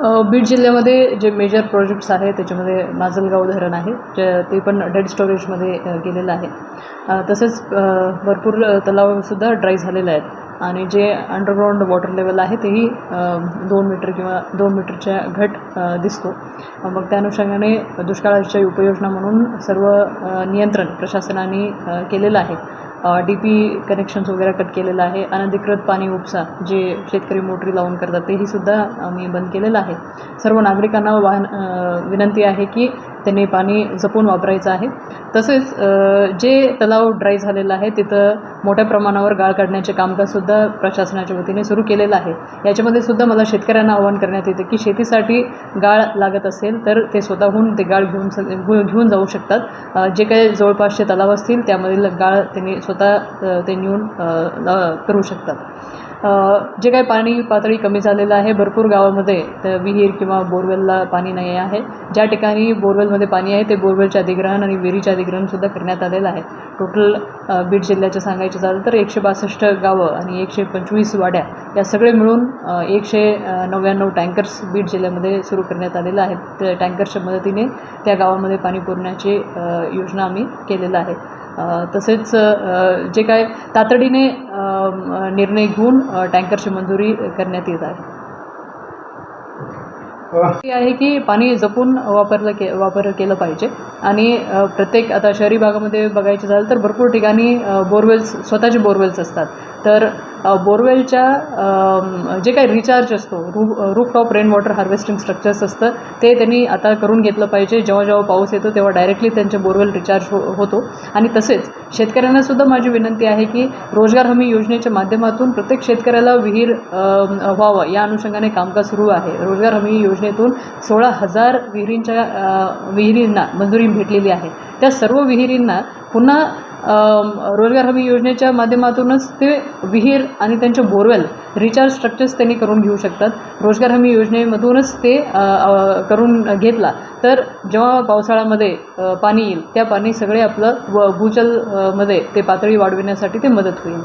बीड जिल्ह्यामध्ये जे major projects आहेत त्याच्यामध्ये माजलगाव धरण आहे जे ते पण डेड स्टोरेजमध्ये गेलेलं आहे. तसेच भरपूर तलावसुद्धा ड्राय झालेले आहेत. आणि जे अंडरग्राऊंड वॉटर लेवल आहे तेही दोन मीटर किंवा दोन मीटरच्या घट दिसतो. मग त्या अनुषंगाने दुष्काळाच्या उपाययोजना म्हणून सर्व नियंत्रण प्रशासनाने केलेलं आहे. डी पी कनेक्शन्स वगैरे कट केलेलं आहे. अनधिकृत पाणी उपसा जे शेतकरी मोटरी लावून करतात तेही सुद्धा आम्ही बंद केलेलं आहे. सर्व नागरिकांना वाहन विनंती आहे की त्यांनी पाणी जपून वापरायचं आहे. तसेच जे तलाव ड्राय झालेलं आहे तिथं मोठ्या प्रमाणावर गाळ काढण्याचे कामकाजसुद्धा प्रशासनाच्या वतीने सुरू केलेलं आहे. याच्यामध्ये सुद्धा मला शेतकऱ्यांना आवाहन करण्यात येते की शेतीसाठी गाळ लागत असेल तर ते स्वतःहून ते गाळ घेऊन स घेऊन जाऊ शकतात. जे काही जवळपासचे तलाव असतील त्यामधील गाळ त्यांनी स्वतः ते नेऊन करू शकतात. जे काही पाणी पातळी कमी झालेलं आहे भरपूर गावामध्ये तर विहीर किंवा बोरवेलला पाणी नाही आहे. ज्या ठिकाणी बोरवेलमध्ये पाणी आहे ते बोरवेलचे अधिग्रहण आणि विहिरीचे अधिग्रहणसुद्धा करण्यात आलेलं आहे. टोटल बीड जिल्ह्याचे सांगायचे झालं तर एकशे बासष्ट गावं आणि एकशे पंचवीस वाड्या या सगळे मिळून एकशे नव्याण्णव टँकर्स बीड जिल्ह्यामध्ये सुरू करण्यात आलेलं आहे. त्या टँकर्सच्या मदतीने त्या गावामध्ये पाणी पुरण्याची योजना आम्ही केलेलं आहे. तसेच जे काय तातडीने निर्णय घेऊन टँकरची मंजुरी करण्यात येत आहे. हे. आहे की पाणी जपून वापरलं के वापर केलं पाहिजे. आणि प्रत्येक आता शहरी भागामध्ये बघायचं झालं तर भरपूर ठिकाणी बोरवेल्स स्वतःचे बोरवेल्स असतात. तर बोरवेलच्या जे काही रिचार्ज असतो रू roof top rain water harvesting structures असतं ते त्यांनी आता करून घेतलं पाहिजे. जेव्हा जेव्हा पाऊस येतो तेव्हा डायरेक्टली त्यांचे बोरवेल रिचार्ज हो होतो. आणि तसेच शेतकऱ्यांनासुद्धा माझी विनंती आहे की रोजगार हमी योजनेच्या माध्यमातून प्रत्येक शेतकऱ्याला विहीर व्हावं. या अनुषंगाने कामकाज सुरू आहे. रोजगार हमी योजनेतून सोळा हजार विहिरींच्या विहिरींना मंजुरी भेटलेली आहे. त्या सर्व विहिरींना पुन्हा रोजगार हमी योजनेच्या माध्यमातूनच ते विहीर आणि त्यांचे बोरवेल रिचार्ज स्ट्रक्चर्स त्यांनी करून घेऊ शकतात. रोजगार हमी योजनेमधूनच ते करून घेतला. तर जेव्हा पावसाळ्यामध्ये पाणी येईल त्या पाणी सगळे आपलं व भूजलमध्ये ते पातळी वाढविण्यासाठी ते मदत होईल.